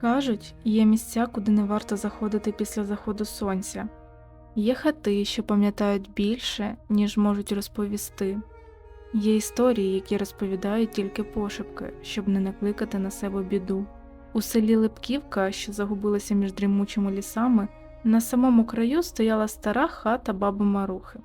Кажуть, є місця, куди не варто заходити після заходу сонця. Є хати, що пам'ятають більше, ніж можуть розповісти. Є історії, які розповідають тільки пошепки, щоб не накликати на себе біду. У селі Липківка, що загубилася між дрімучими лісами, на самому краю стояла стара хата баби Марухи.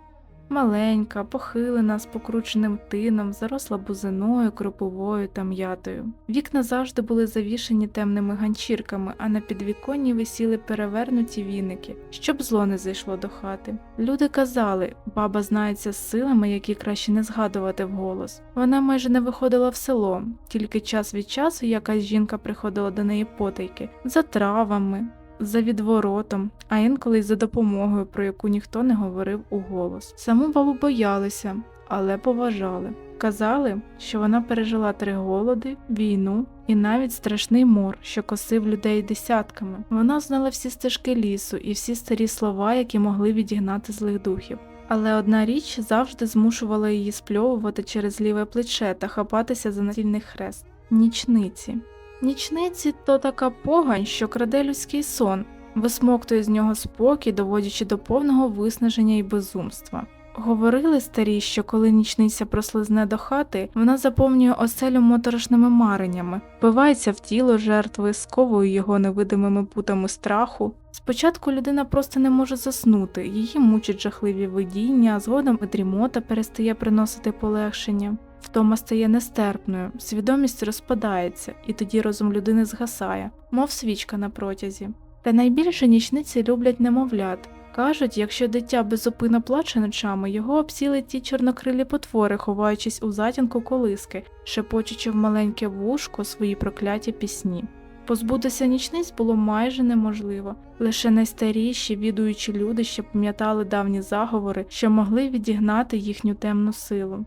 Маленька, похилена, з покрученим тином, заросла бузиною, кроповою та м'ятою. Вікна завжди були завішені темними ганчірками, а на підвіконні висіли перевернуті віники, щоб зло не зайшло до хати. Люди казали, баба знається з силами, які краще не згадувати вголос. Вона майже не виходила в село, тільки час від часу якась жінка приходила до неї потайки за травами, за відворотом, а інколи й за допомогою, про яку ніхто не говорив у голос. Саму бабу боялися, але поважали. Казали, що вона пережила три голоди, війну і навіть страшний мор, що косив людей десятками. Вона знала всі стежки лісу і всі старі слова, які могли відігнати злих духів. Але одна річ завжди змушувала її спльовувати через ліве плече та хапатися за настільний хрест нічниці. Нічниці то така погань, що краде людський сон, висмоктує з нього спокій, доводячи до повного виснаження і безумства. Говорили старі, що коли нічниця прослизне до хати, вона заповнює оселю моторошними мареннями, впивається в тіло жертви, сковує його невидимими путами страху. Спочатку людина просто не може заснути, її мучать жахливі видіння, згодом і дрімота перестає приносити полегшення. Втома стає нестерпною, свідомість розпадається, і тоді розум людини згасає, мов свічка на протязі. Та найбільше нічниці люблять немовлят. Кажуть, якщо дитя безупинно плаче ночами, його обсілить ті чорнокрилі потвори, ховаючись у затінку колиски, шепочучи в маленьке вушко свої прокляті пісні. Позбутися нічниць було майже неможливо, лише найстаріші, відуючі люди ще пам'ятали давні заговори, що могли відігнати їхню темну силу.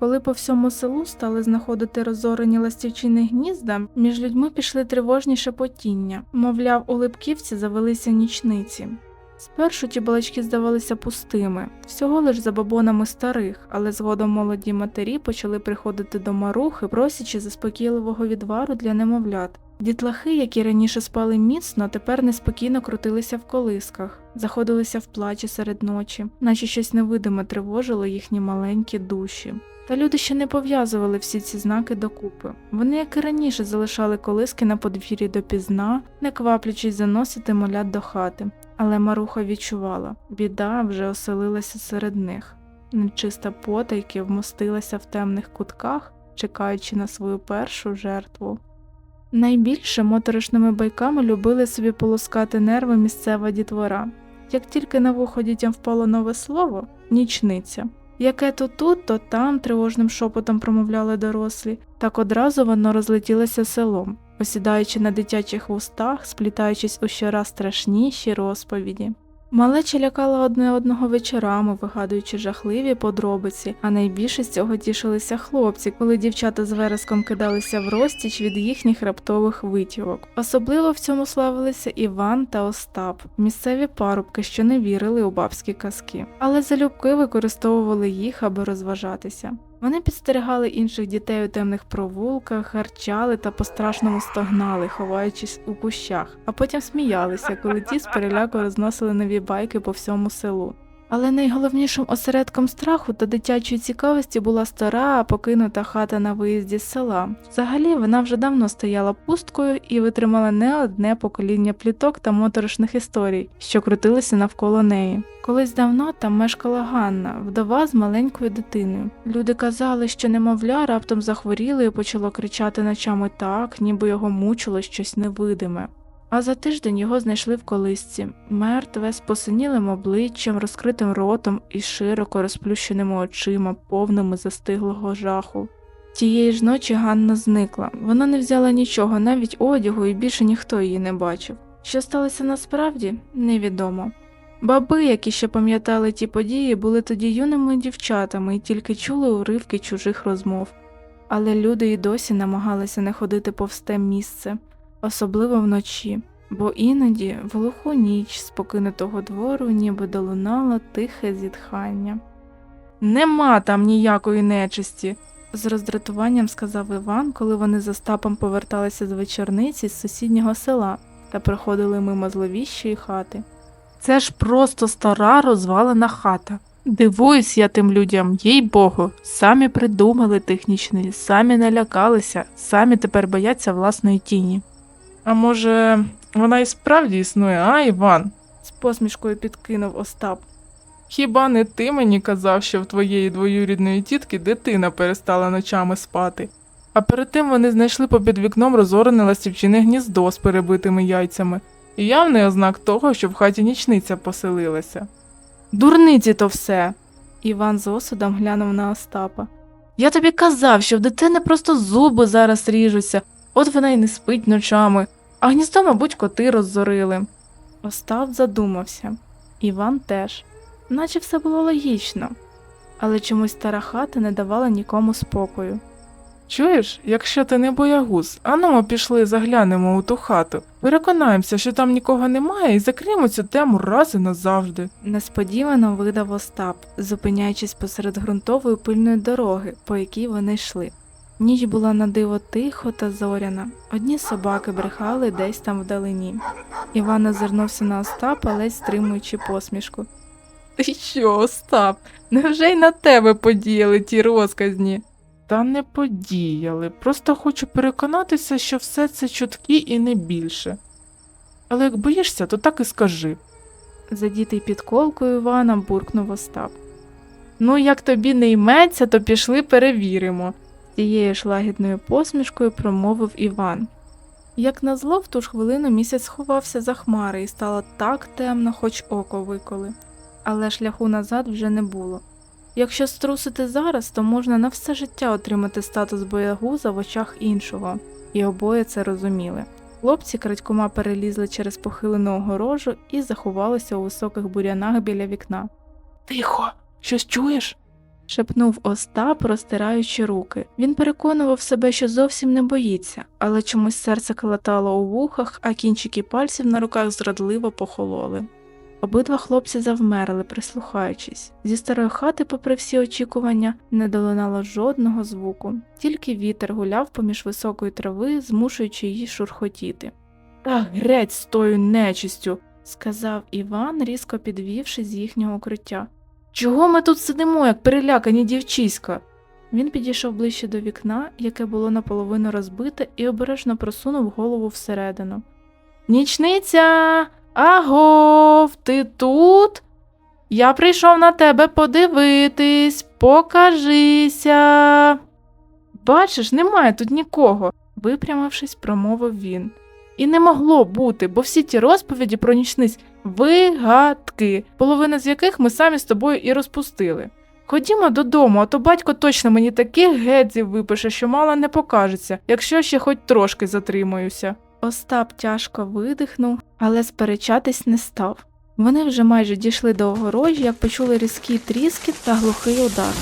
Коли по всьому селу стали знаходити розорені ластівчини гнізда, між людьми пішли тривожні шепотіння, мовляв, у Липківці завелися нічниці. Спершу ті балачки здавалися пустими, всього лиш забобонами старих, але згодом молоді матері почали приходити до марухи, просячи заспокійливого відвару для немовлят. Дітлахи, які раніше спали міцно, тепер неспокійно крутилися в колисках, заходилися в плачі серед ночі, наче щось невидиме тривожило їхні маленькі душі. Та люди ще не пов'язували всі ці знаки докупи. Вони, як і раніше, залишали колиски на подвір'ї допізна, не кваплячись заносити молят до хати. Але Маруха відчувала біда вже оселилася серед них. Нечиста потайки вмостилася в темних кутках, чекаючи на свою першу жертву. Найбільше моторошними байками любили собі полоскати нерви місцева дітвора. Як тільки на вухо дітям впало нове слово нічниця. Яке то тут, то там тривожним шепотом промовляли дорослі, так одразу воно розлетілося селом, осідаючи на дитячих вустах, сплітаючись у щораз страшніші розповіді. Малеча лякала одне одного вечорами, вигадуючи жахливі подробиці, а найбільше з цього тішилися хлопці, коли дівчата з вереском кидалися в розтіч від їхніх раптових витівок. Особливо в цьому славилися Іван та Остап, місцеві парубки, що не вірили у бабські казки, але залюбки використовували їх, аби розважатися. Вони підстерігали інших дітей у темних провулках, гарчали та по-страшному стогнали, ховаючись у кущах, а потім сміялися, коли ті з переляку розносили нові байки по всьому селу. Але найголовнішим осередком страху та дитячої цікавості була стара, покинута хата на виїзді з села. Взагалі вона вже давно стояла пусткою і витримала не одне покоління пліток та моторошних історій, що крутилися навколо неї. Колись давно там мешкала Ганна, вдова з маленькою дитиною. Люди казали, що немовля раптом захворіло і почало кричати ночами так, ніби його мучило щось невидиме. А за тиждень його знайшли в колисці, мертве, з посинілим обличчям, розкритим ротом і широко розплющеними очима, повними застиглого жаху. Тієї ж ночі Ганна зникла. Вона не взяла нічого, навіть одягу, і більше ніхто її не бачив. Що сталося насправді, невідомо. Баби, які ще пам'ятали ті події, були тоді юними дівчатами і тільки чули уривки чужих розмов. Але люди і досі намагалися не ходити повз те місце особливо вночі, бо іноді в глуху ніч з покинутого двору ніби долунало тихе зітхання. Нема там ніякої нечисті, з роздратуванням сказав Іван, коли вони з Остапом поверталися з вечорниці з сусіднього села та проходили мимо зловіщої хати. Це ж просто стара розвалена хата. Дивуюсь я тим людям, їй богу, самі придумали тих нічниць, самі налякалися, самі тепер бояться власної тіні. А може, вона і справді існує, а, Іван? З посмішкою підкинув Остап. Хіба не ти мені казав, що в твоєї двоюрідної тітки дитина перестала ночами спати? А перед тим вони знайшли попід вікном розорене ластівчине гніздо з перебитими яйцями, і явний ознак того, що в хаті нічниця поселилася. Дурниці то все. Іван з осудом глянув на Остапа. Я тобі казав, що в дитини просто зуби зараз ріжуться, от вона й не спить ночами, а гніздо, мабуть, коти роззорили. Остап задумався. Іван теж. Наче все було логічно, але чомусь стара хата не давала нікому спокою. Чуєш, якщо ти не боягуз, ану, пішли заглянемо у ту хату. Переконаємося, що там нікого немає, і закриємо цю тему раз і назавжди. Несподівано видав Остап, зупиняючись посеред ґрунтової пильної дороги, по якій вони йшли. Ніч була на диво тихо та зоряна. Одні собаки брехали десь там вдалині. Іван озирнувся на Остапа, ледь стримуючи посмішку. Ти що, Остап? Невже й на тебе подіяли ті розказні? Та не подіяли, просто хочу переконатися, що все це чутки і не більше. Але як боїшся, то так і скажи. Задітий підколкою Івана буркнув Остап. Ну, як тобі не йметься, то пішли перевіримо, тією ж лагідною посмішкою промовив Іван. Як назло, в ту ж хвилину місяць сховався за хмари і стало так темно, хоч око виколи. Але шляху назад вже не було. Якщо струсити зараз, то можна на все життя отримати статус боягуза в очах іншого, і обоє це розуміли. Хлопці крадькома перелізли через похилену огорожу і заховалися у високих бурянах біля вікна. Тихо, щось чуєш? Шепнув Остап, розтираючи руки. Він переконував себе, що зовсім не боїться, але чомусь серце калатало у вухах, а кінчики пальців на руках зрадливо похололи. Обидва хлопці завмерли, прислухаючись. Зі старої хати, попри всі очікування, не долинало жодного звуку, тільки вітер гуляв поміж високої трави, змушуючи її шурхотіти. Та греть з тою нечистю, сказав Іван, різко підвівши з їхнього укриття. Чого ми тут сидимо, як перелякані дівчиська? Він підійшов ближче до вікна, яке було наполовину розбите, і обережно просунув голову всередину. Нічниця, агов, ти тут? Я прийшов на тебе подивитись, покажися. Бачиш, немає тут нікого, випрямившись, промовив він. І не могло бути, бо всі ті розповіді про нічниць вигадки, половина з яких ми самі з тобою і розпустили. Ходімо додому, а то батько точно мені таких гедзів випише, що мало не покажеться, якщо ще хоч трошки затримаюся. Остап тяжко видихнув, але сперечатись не став. Вони вже майже дійшли до огорожі, як почули різкі тріски та глухий удар.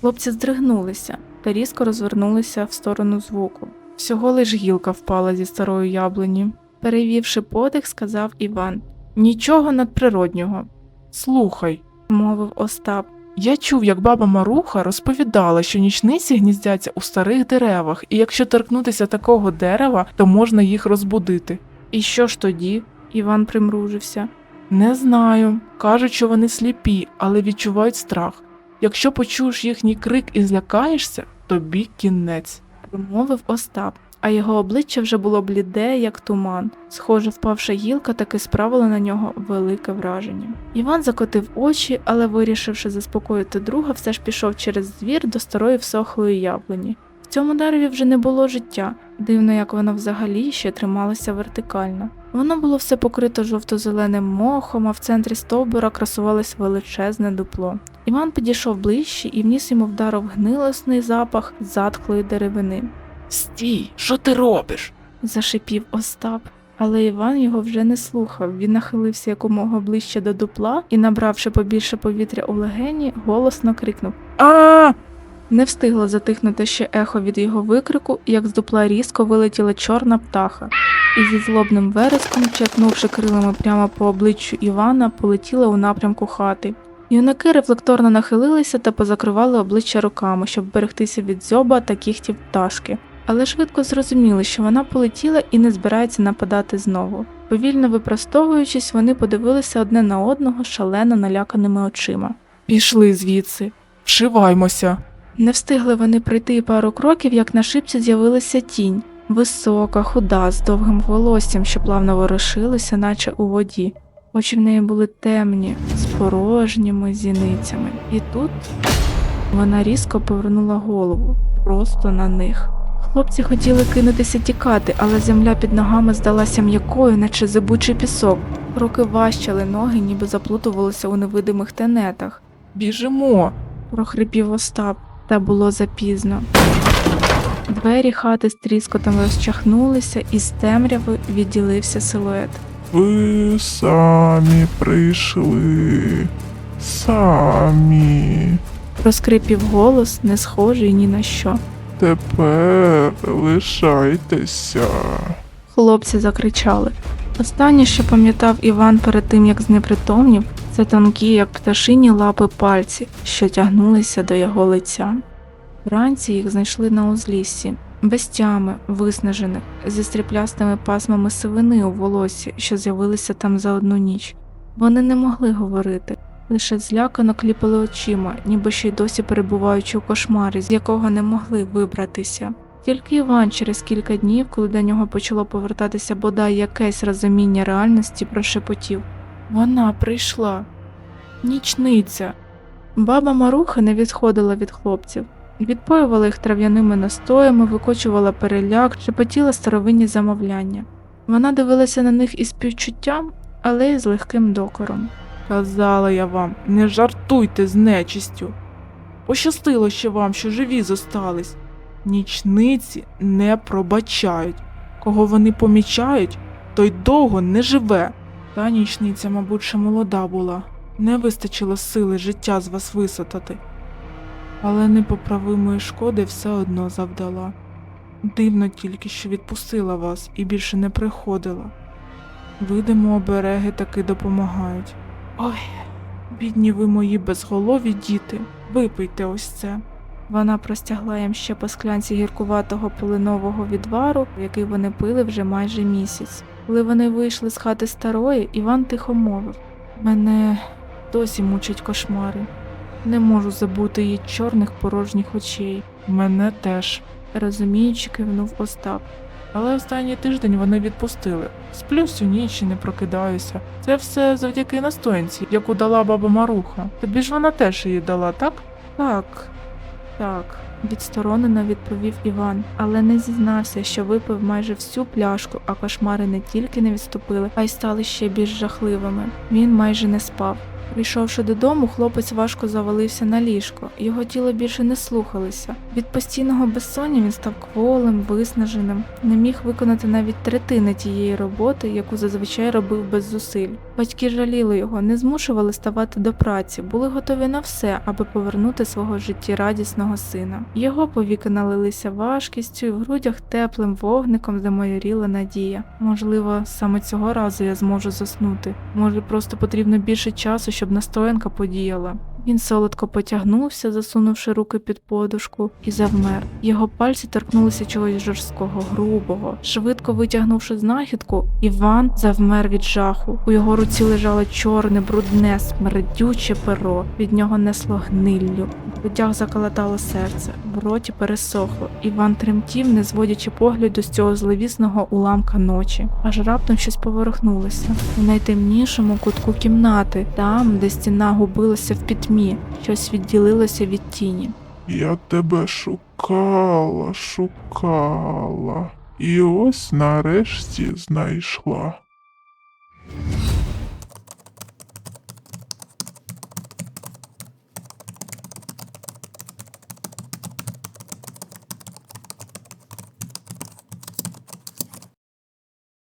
Хлопці здригнулися та різко розвернулися в сторону звуку. Всього лиш гілка впала зі старої яблуні. Перевівши подих, сказав Іван. Нічого надприроднього, Слухай, мовив Остап. я чув, як баба Маруха розповідала, що нічниці гніздяться у старих деревах, і якщо торкнутися такого дерева, то можна їх розбудити. І що ж тоді? Іван примружився. Не знаю. Кажуть, що вони сліпі, але відчувають страх. Якщо почуєш їхній крик і злякаєшся, тобі кінець. промовив Остап, а його обличчя вже було бліде, як туман. Схоже, впавша гілка таки справила на нього велике враження. Іван закотив очі, але, вирішивши заспокоїти друга, все ж пішов через двір до старої всохлої яблуні. В цьому дереві вже не було життя, дивно, як воно взагалі ще трималося вертикально. Воно було все покрито жовто-зеленим мохом, а в центрі стовбура красувалось величезне дупло. Іван підійшов ближче і вніс йому вдарив гнилосний запах затхлої деревини. Стій, що ти робиш? Зашипів Остап. Але Іван його вже не слухав. Він нахилився якомога ближче до дупла і, набравши побільше повітря у легені, голосно крикнув. А, Не встигло затихнути ще ехо від його викрику, як з дупла різко вилетіла чорна птаха, і зі злобним вереском, чекнувши крилами прямо по обличчю Івана, полетіла у напрямку хати. Юнаки рефлекторно нахилилися та позакривали обличчя руками, щоб берегтися від дзьоба та кігтів пташки, але швидко зрозуміли, що вона полетіла і не збирається нападати знову. Повільно випростовуючись, вони подивилися одне на одного шалено наляканими очима. Пішли звідси, вшиваймося. Не встигли вони пройти пару кроків, як на шипці з'явилася тінь, висока, худа, з довгим волоссям, що плавно ворушилося, наче у воді. Очі в неї були темні, з порожніми зіницями. І тут вона різко повернула голову просто на них. Хлопці хотіли кинутися тікати, але земля під ногами здалася м'якою, наче зибучий пісок. Руки важчали, ноги ніби заплутувалися у невидимих тенетах. Біжимо. прохрипів Остап, та було запізно. Двері хати з тріскотом розчахнулися, і з темряви відділився силует. Ви самі прийшли. Самі. Розкрипів голос, не схожий ні на що. Тепер лишайтеся. Хлопці закричали. Останнє, що пам'ятав Іван перед тим, як знепритомнів, це тонкі, як пташині лапи пальці, що тягнулися до його лиця. Вранці їх знайшли на узліссі, без тями, виснажених, зі стріплястими пасмами сивини у волосі, що з'явилися там за одну ніч. Вони не могли говорити, лише злякано кліпали очима, ніби ще й досі перебуваючи у кошмарі, з якого не могли вибратися. Тільки Іван через кілька днів, коли до нього почало повертатися бодай якесь розуміння реальності, прошепотів Вона прийшла. Нічниця. Баба Маруха не відходила від хлопців. Відпоювала їх трав'яними настоями, викочувала переляк, шепотіла старовинні замовляння. Вона дивилася на них із співчуттям, але й з легким докором. Казала я вам, не жартуйте з нечистю. Пощастило ще вам, що живі зостались. Нічниці не пробачають. Кого вони помічають, той довго не живе. Та нічниця, мабуть, ще молода була. Не вистачило сили життя з вас висотати. Але непоправимої шкоди все одно завдала. Дивно тільки, що відпустила вас і більше не приходила. Видимо, обереги таки допомагають. Ой, бідні ви мої безголові діти, випийте ось це. Вона простягла їм ще по склянці гіркуватого полинового відвару, який вони пили вже майже місяць. Коли вони вийшли з хати старої, Іван тихо мовив Мене досі мучать кошмари. Не можу забути її чорних порожніх очей. Мене теж. Розуміючи, кивнув Остап. Але останній тиждень вони відпустили. Сплю всю ніч і не прокидаюся. Це все завдяки настоянці, яку дала баба Маруха. Тобі ж вона теж її дала, так? Так, так, відсторонено відповів Іван, але не зізнався, що випив майже всю пляшку, а кошмари не тільки не відступили, а й стали ще більш жахливими. Він майже не спав. Прийшовши додому, хлопець важко завалився на ліжко, його тіло більше не слухалося. Від постійного безсоння він став кволим, виснаженим, не міг виконати навіть третини тієї роботи, яку зазвичай робив без зусиль. Батьки жаліли його, не змушували ставати до праці, були готові на все, аби повернути свого життєрадісного сина. Його повіки налилися важкістю, і в грудях теплим вогником замайоріла надія. Можливо, саме цього разу я зможу заснути. Може, просто потрібно більше часу, щоб настоянка подіяла. Він солодко потягнувся, засунувши руки під подушку, і завмер. Його пальці торкнулися чогось жорсткого, грубого. Швидко витягнувши знахідку, Іван завмер від жаху. У його руці лежало чорне, брудне, смердюче перо. Від нього несло гниллю. В заколотало серце, в роті пересохло. Іван тремтів, не зводячи погляду з цього зловісного уламка ночі. Аж раптом щось поворухнулося. У найтемнішому кутку кімнати, там, де стіна губилася в пітьмі, щось відділилося від тіні. Я тебе шукала, шукала, і ось нарешті знайшла.